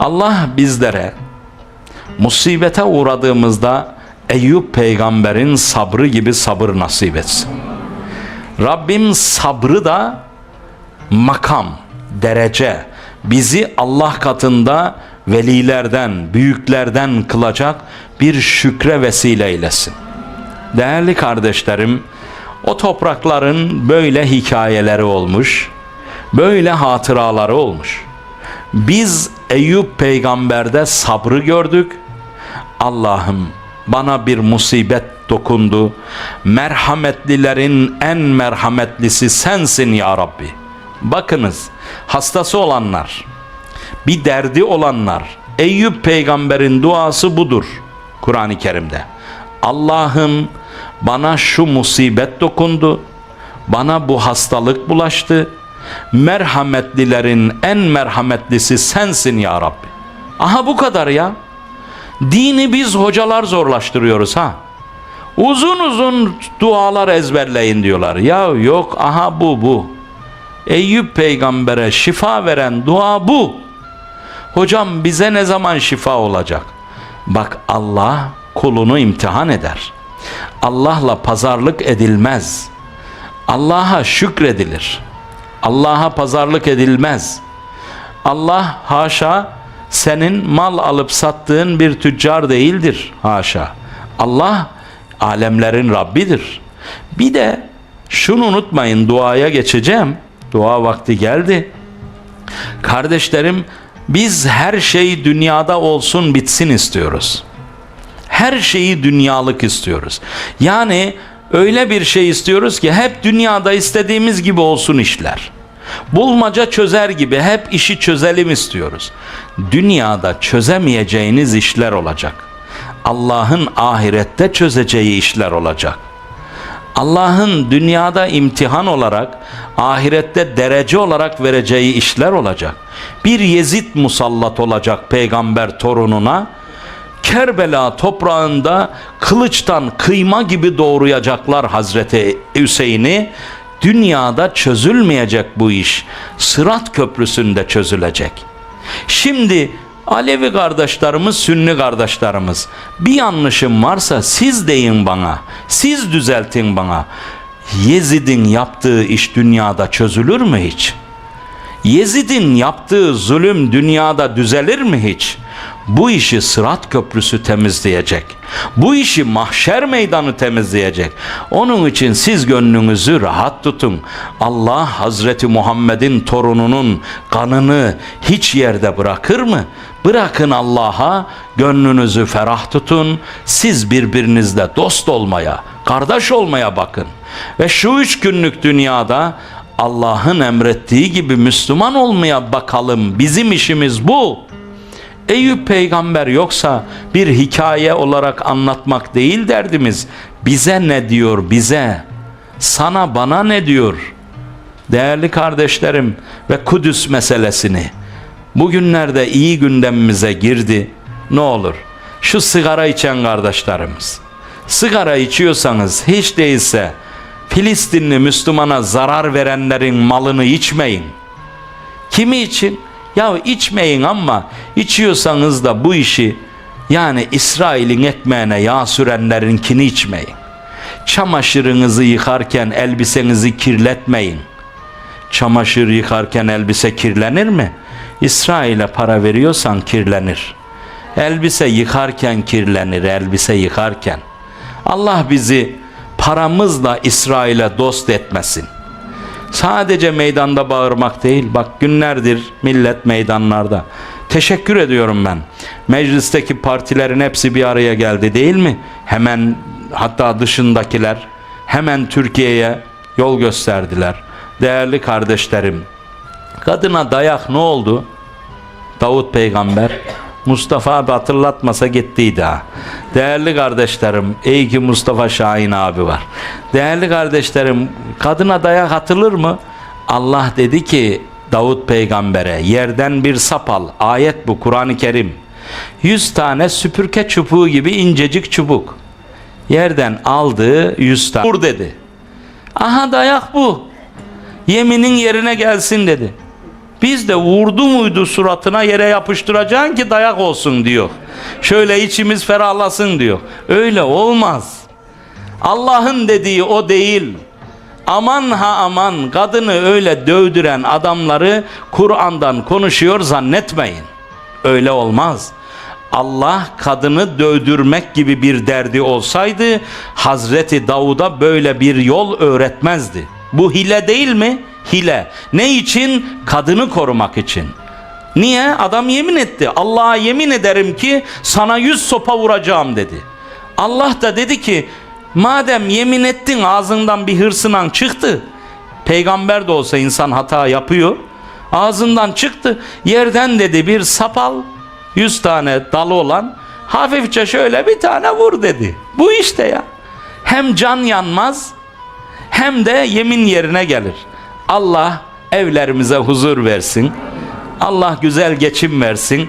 Allah bizlere musibete uğradığımızda Eyüp peygamberin sabrı gibi sabır nasip etsin. Rabbim sabrı da makam, derece, bizi Allah katında velilerden, büyüklerden kılacak bir şükre vesile eylesin. Değerli kardeşlerim, o toprakların böyle hikayeleri olmuş, böyle hatıraları olmuş. Biz Eyüp peygamberde sabrı gördük. Allah'ım bana bir musibet dokundu. Merhametlilerin en merhametlisi sensin ya Rabbi. Bakınız hastası olanlar, bir derdi olanlar, Eyüp peygamberin duası budur Kur'an-ı Kerim'de. Allah'ım bana şu musibet dokundu, bana bu hastalık bulaştı. Merhametlilerin en merhametlisi sensin ya Rabbi. Aha bu kadar ya. Dini biz hocalar zorlaştırıyoruz ha. Uzun uzun dualar ezberleyin diyorlar. Ya yok aha bu bu. Eyüp peygambere şifa veren dua bu. Hocam bize ne zaman şifa olacak? Bak Allah kulunu imtihan eder. Allah'la pazarlık edilmez. Allah'a şükredilir. Allah'a pazarlık edilmez. Allah haşa senin mal alıp sattığın bir tüccar değildir. Haşa. Allah alemlerin Rabbidir. Bir de şunu unutmayın duaya geçeceğim. Dua vakti geldi. Kardeşlerim biz her şey dünyada olsun bitsin istiyoruz. Her şeyi dünyalık istiyoruz. Yani öyle bir şey istiyoruz ki hep dünyada istediğimiz gibi olsun işler. Bulmaca çözer gibi hep işi çözelim istiyoruz. Dünyada çözemeyeceğiniz işler olacak. Allah'ın ahirette çözeceği işler olacak. Allah'ın dünyada imtihan olarak, ahirette derece olarak vereceği işler olacak. Bir Yezid musallat olacak peygamber torununa. Kerbela toprağında kılıçtan kıyma gibi doğrayacaklar Hazreti Hüseyin'i. Dünyada çözülmeyecek bu iş. Sırat köprüsünde çözülecek. Şimdi Alevi kardeşlerimiz, Sünni kardeşlerimiz bir yanlışım varsa siz deyin bana, siz düzeltin bana. Yezid'in yaptığı iş dünyada çözülür mü hiç? Yezid'in yaptığı zulüm dünyada düzelir mi hiç? Bu işi Sırat Köprüsü temizleyecek. Bu işi mahşer meydanı temizleyecek. Onun için siz gönlünüzü rahat tutun. Allah Hazreti Muhammed'in torununun kanını hiç yerde bırakır mı? Bırakın Allah'a, gönlünüzü ferah tutun. Siz birbirinizle dost olmaya, kardeş olmaya bakın. Ve şu üç günlük dünyada Allah'ın emrettiği gibi Müslüman olmaya bakalım. Bizim işimiz bu. Eyüp peygamber yoksa bir hikaye olarak anlatmak değil derdimiz. Bize ne diyor bize? Sana bana ne diyor? Değerli kardeşlerim ve Kudüs meselesini bugünlerde iyi gündemimize girdi. Ne olur şu sigara içen kardeşlerimiz. Sigara içiyorsanız hiç değilse Filistinli Müslümana zarar verenlerin malını içmeyin. Kimi için? Ya içmeyin ama içiyorsanız da bu işi yani İsrail'in ekmeğine yağ sürenlerinkini içmeyin. Çamaşırınızı yıkarken elbisenizi kirletmeyin. Çamaşır yıkarken elbise kirlenir mi? İsrail'e para veriyorsan kirlenir. Elbise yıkarken kirlenir, elbise yıkarken. Allah bizi paramızla İsrail'e dost etmesin. Sadece meydanda bağırmak değil. Bak günlerdir millet meydanlarda. Teşekkür ediyorum ben. Meclisteki partilerin hepsi bir araya geldi değil mi? Hemen hatta dışındakiler hemen Türkiye'ye yol gösterdiler. Değerli kardeşlerim, kadına dayak ne oldu? Davut peygamber Mustafa abi hatırlatmasa gittiydi ha. Değerli kardeşlerim, iyi ki Mustafa Şahin abi var. Değerli kardeşlerim, kadına dayak atılır mı? Allah dedi ki Davut peygambere yerden bir sap al. Ayet bu Kur'an-ı Kerim. Yüz tane süpürge çubuğu gibi incecik çubuk. Yerden aldı yüz tane. Vur dedi. Aha dayak bu. Yeminin yerine gelsin dedi. Biz de vurdu muydu suratına yere yapıştıracaksın ki dayak olsun diyor. Şöyle içimiz ferahlasın diyor. Öyle olmaz. Allah'ın dediği o değil. Aman ha aman kadını öyle dövdüren adamları Kur'an'dan konuşuyor zannetmeyin. Öyle olmaz. Allah kadını dövdürmek gibi bir derdi olsaydı Hazreti Davud'a böyle bir yol öğretmezdi. Bu hile değil mi? Hile. Ne için? Kadını korumak için. Niye? Adam yemin etti. Allah'a yemin ederim ki sana yüz sopa vuracağım dedi. Allah da dedi ki madem yemin ettin ağzından bir hırsınan çıktı. Peygamber de olsa insan hata yapıyor. Ağzından çıktı. Yerden dedi bir sapal yüz tane dalı olan hafifçe şöyle bir tane vur dedi. Bu işte ya. Hem can yanmaz hem de yemin yerine gelir. Allah evlerimize huzur versin. Allah güzel geçim versin.